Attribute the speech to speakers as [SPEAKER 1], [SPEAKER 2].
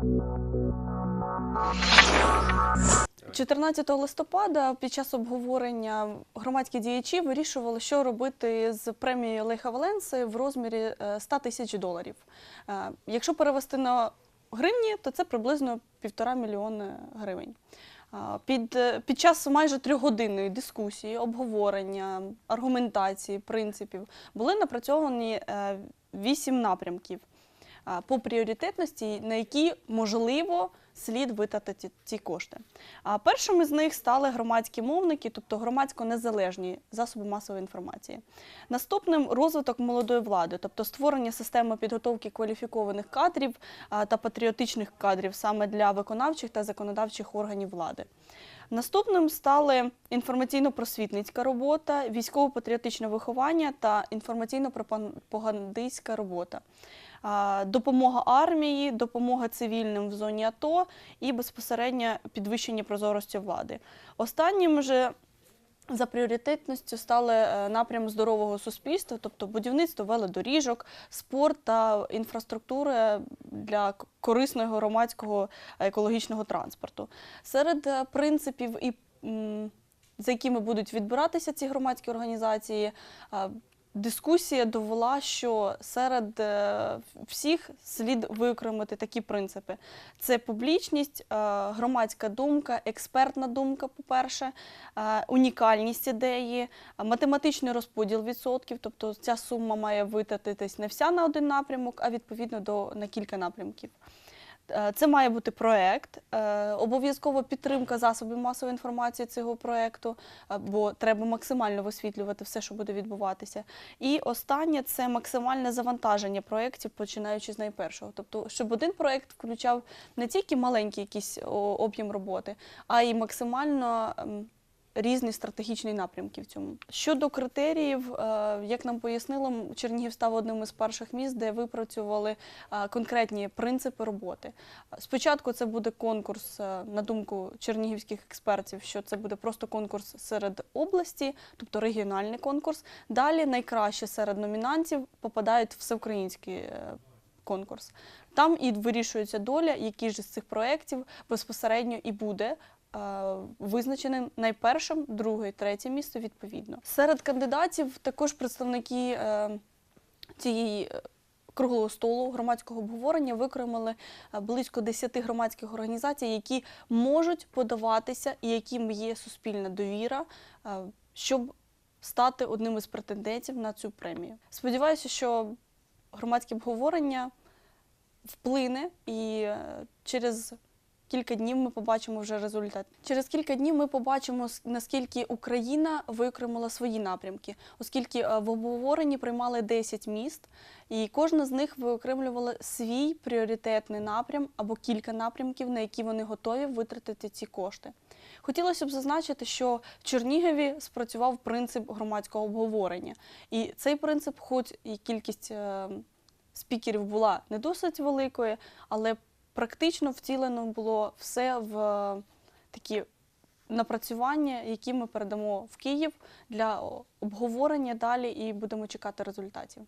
[SPEAKER 1] – 14 листопада під час обговорення громадські діячі вирішували, що робити з премією Леха Валенси в розмірі е, 100 тисяч доларів. Е, Якщо перевести на гривні, то це приблизно півтора мільйони гривень. Під, е, під час майже трьохгодинної дискусії, обговорення, аргументації, принципів були напрацьовані е, вісім напрямків по пріоритетності, на які можливо слід витратити ці кошти. Першими з них стали громадські мовники, тобто громадсько незалежні засоби масової інформації. Наступним розвиток молодої влади, тобто створення системи підготовки кваліфікованих кадрів та патріотичних кадрів саме для виконавчих та законодавчих органів влади. Наступним стали інформаційно-просвітницька робота, військово-патріотичне виховання та інформаційно-пропагандистська робота. Допомога армії, допомога цивільним в зоні АТО і безпосередньо підвищення прозорості влади. Останнім же за пріоритетністю стали е, напрям здорового суспільства, тобто будівництво велодоріжок, спорт та інфраструктури для корисного громадського е, екологічного транспорту. Серед е, принципів і за якими будуть відбиратися ці громадські організації. Дискусія довела, що серед е, всіх слід виокремити такі принципи: це публічність, е, громадська думка, експертна думка, по-перше, е, унікальність ідеї, математичний розподіл відсотків, тобто ця сума має витратитись не вся на один напрямок, а відповідно до на кілька напрямків. Е, Це має бути проект, е, обов'язково підтримка засобів масової інформації цього проекту, е, бо треба максимально висвітлювати все, що буде відбуватися. І останнє це максимальне завантаження проєктів, починаючи з найпершого. Тобто, щоб один проєкт включав не тільки маленький якийсь об'єм роботи, а й максимально. Різні стратегічні напрямки в цьому щодо критеріїв, е, як нам пояснило, Чернігів став одним із перших міст, де випрацювали е, конкретні принципи роботи. Спочатку це буде конкурс, е, на думку чернігівських експертів, що це буде просто конкурс серед області, тобто регіональний конкурс. Далі найкраще серед номінантів попадають в всеукраїнський е, конкурс. Там і вирішується доля, який ж з цих проєктів безпосередньо і буде. Е, Визначеним найпершим, друге, третє місце відповідно. Серед кандидатів також представники е, цієї е, круглого столу громадського обговорення викремили е, близько 10 громадських організацій, які можуть подаватися і яким є суспільна довіра, е, щоб стати одним із претендентів на цю премію. Сподіваюся, що громадське обговорення вплине і е, через кілька днів ми побачимо вже результат. Через кілька днів ми побачимо, наскільки Україна виокремила свої напрямки, оскільки е, в обговоренні приймали 10 міст, і кожна з них виокремлювала свій пріоритетний напрям або кілька напрямків, на які вони готові витратити ці кошти. Хотілося б зазначити, що в Чернігові спрацював принцип громадського обговорення. І цей принцип, хоч і кількість е, спікерів була не досить великою, але практично втілено було все в е, такі напрацювання, які ми передамо в Київ для обговорення далі і будемо чекати результатів.